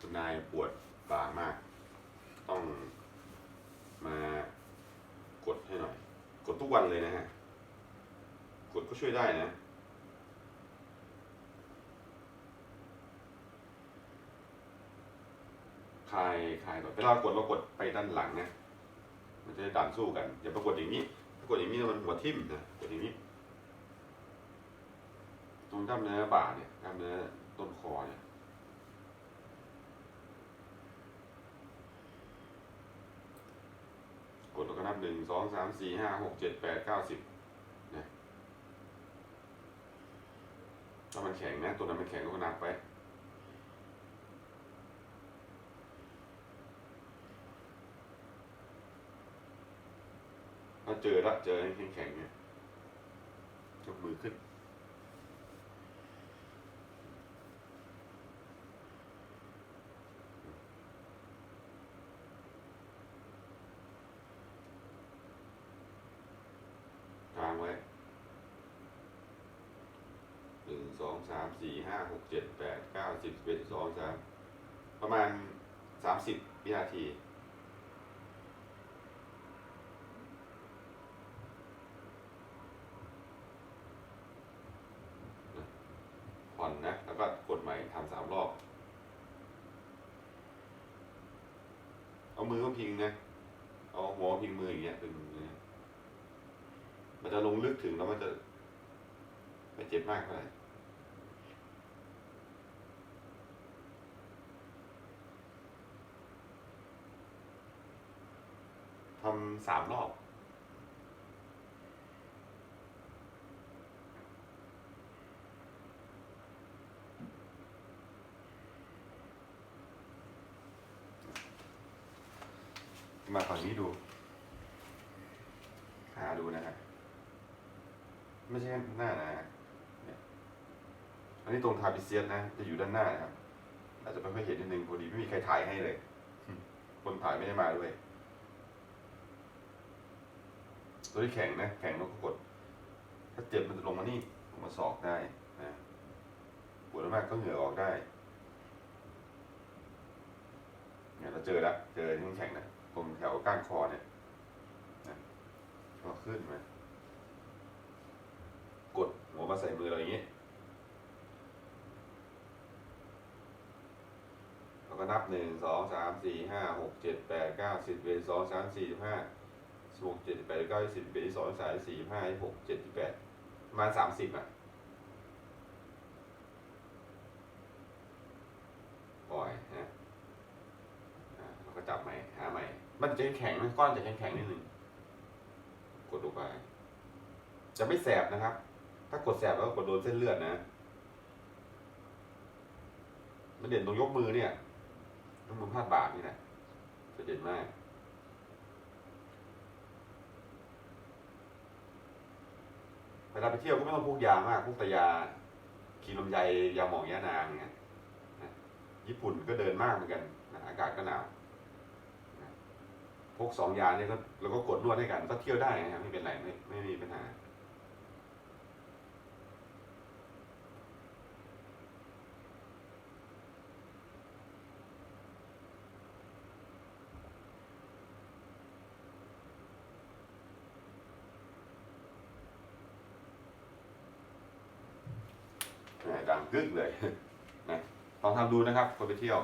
คุณนายปวดบ่ามาก ต้องมากดให้หน่อย กดทุกวันเลยนะฮะ กดก็ช่วยได้นะ คลายคลายก่อนเวลากดเรากดไปด้านหลังนะ มันจะได้ดันสู้กัน อย่าไปกดอย่างนี้ถ้ากดอย่างนี้มันหัวทิ่มนะ กดอย่างนี้ ตรงกล้ามเนื้อบ่าเนี่ยกล้ามเนื้อต้นคอเนี่ย กดแล้วก็นับ หนึ่งสองสามสี่ห้าหกเจ็ดแปดเก้าสิบนะถ้ามันแข็งนะ ตัวนั้นมันแข็งก็นับไปถ้าเจอละเจอแข็งแข็งๆเนี่ยยกมือขึ้น กลางไว้หนึ่ง สองสามสี่ห้าหกเจ็ดแปดเก้าสิบสิบเอ็ดสิบสองสามประมาณสามสิบวินาทีผ่อนนะ แล้วก็กดใหม่ทำสามรอบ เอามือมาพิงนะ เอาหัวพิงมืออย่างเงี้ยตึงเงี้ยมันจะลงลึกถึงแล้วมันจะไม่เจ็บมากเท่าไหร่ ทำสามรอบ มาฝั่งนี้ดู หาดูนะฮะ ไม่ใช่หน้านะฮะเนี่ยอันนี้ตรงทาบิเซียสนะ จะอยู่ด้านหน้านะครับ อาจจะไม่ค่อยเห็นนิดนึงพอดีไม่มีใครถ่ายให้เลย คนถ่ายไม่ได้มาด้วย ตัวที่แข็งนะ แข็งแล้วก็กด ถ้าเจ็บมันจะลงมานี่ลงมาศอกได้นะปวดมากก็เหงื่อออกได้เนี่ยเราเจอแล้วเจอที่มันแข็งนะตรงแถวก้านคอเนี่ยนะก็ขึ้นมากดหัวมาใส่มือเราอย่างนี้แล้วก็นับหนึ่งสองสามสี่ห้าหกเจ็ดแปดเก้าสิบเอ็ดสองสามสี่ห้า บหกเจ็ดสิบแปดเก้าสิบเอ็ดสองสามสี่ห้าหกเจ็ดแปดมาสามสิบอะปล่อยนะอ่าก็จับใหม่หาใหม่ มันจะแข็งนะก้อนจะแข็งนิดนึงกดลงไปจะไม่แสบนะครับ ถ้ากดแสบแล้วก็กดโดนเส้นเลือดนะมันเด่นตรงยกมือเนี่ยยกมือพาดบ่านี่แหละจะเด่นมาก เวลาไปเที่ยวก็ไม่ต้องพกยามากพกแต่ยาขีลมไยยาหมองยานางเงี้ยญี่ปุ่นก็เดินมากเหมือนกันนะอากาศก็หนาวพกสองยาเนี่ยก็แล้วก็กดนวดให้กันก็เที่ยวได้นะครับไม่เป็นไรไม่ไม่มีปัญหา ดังกึกเลยนะลองทำดูนะครับคนไปเที่ยว